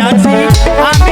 আমি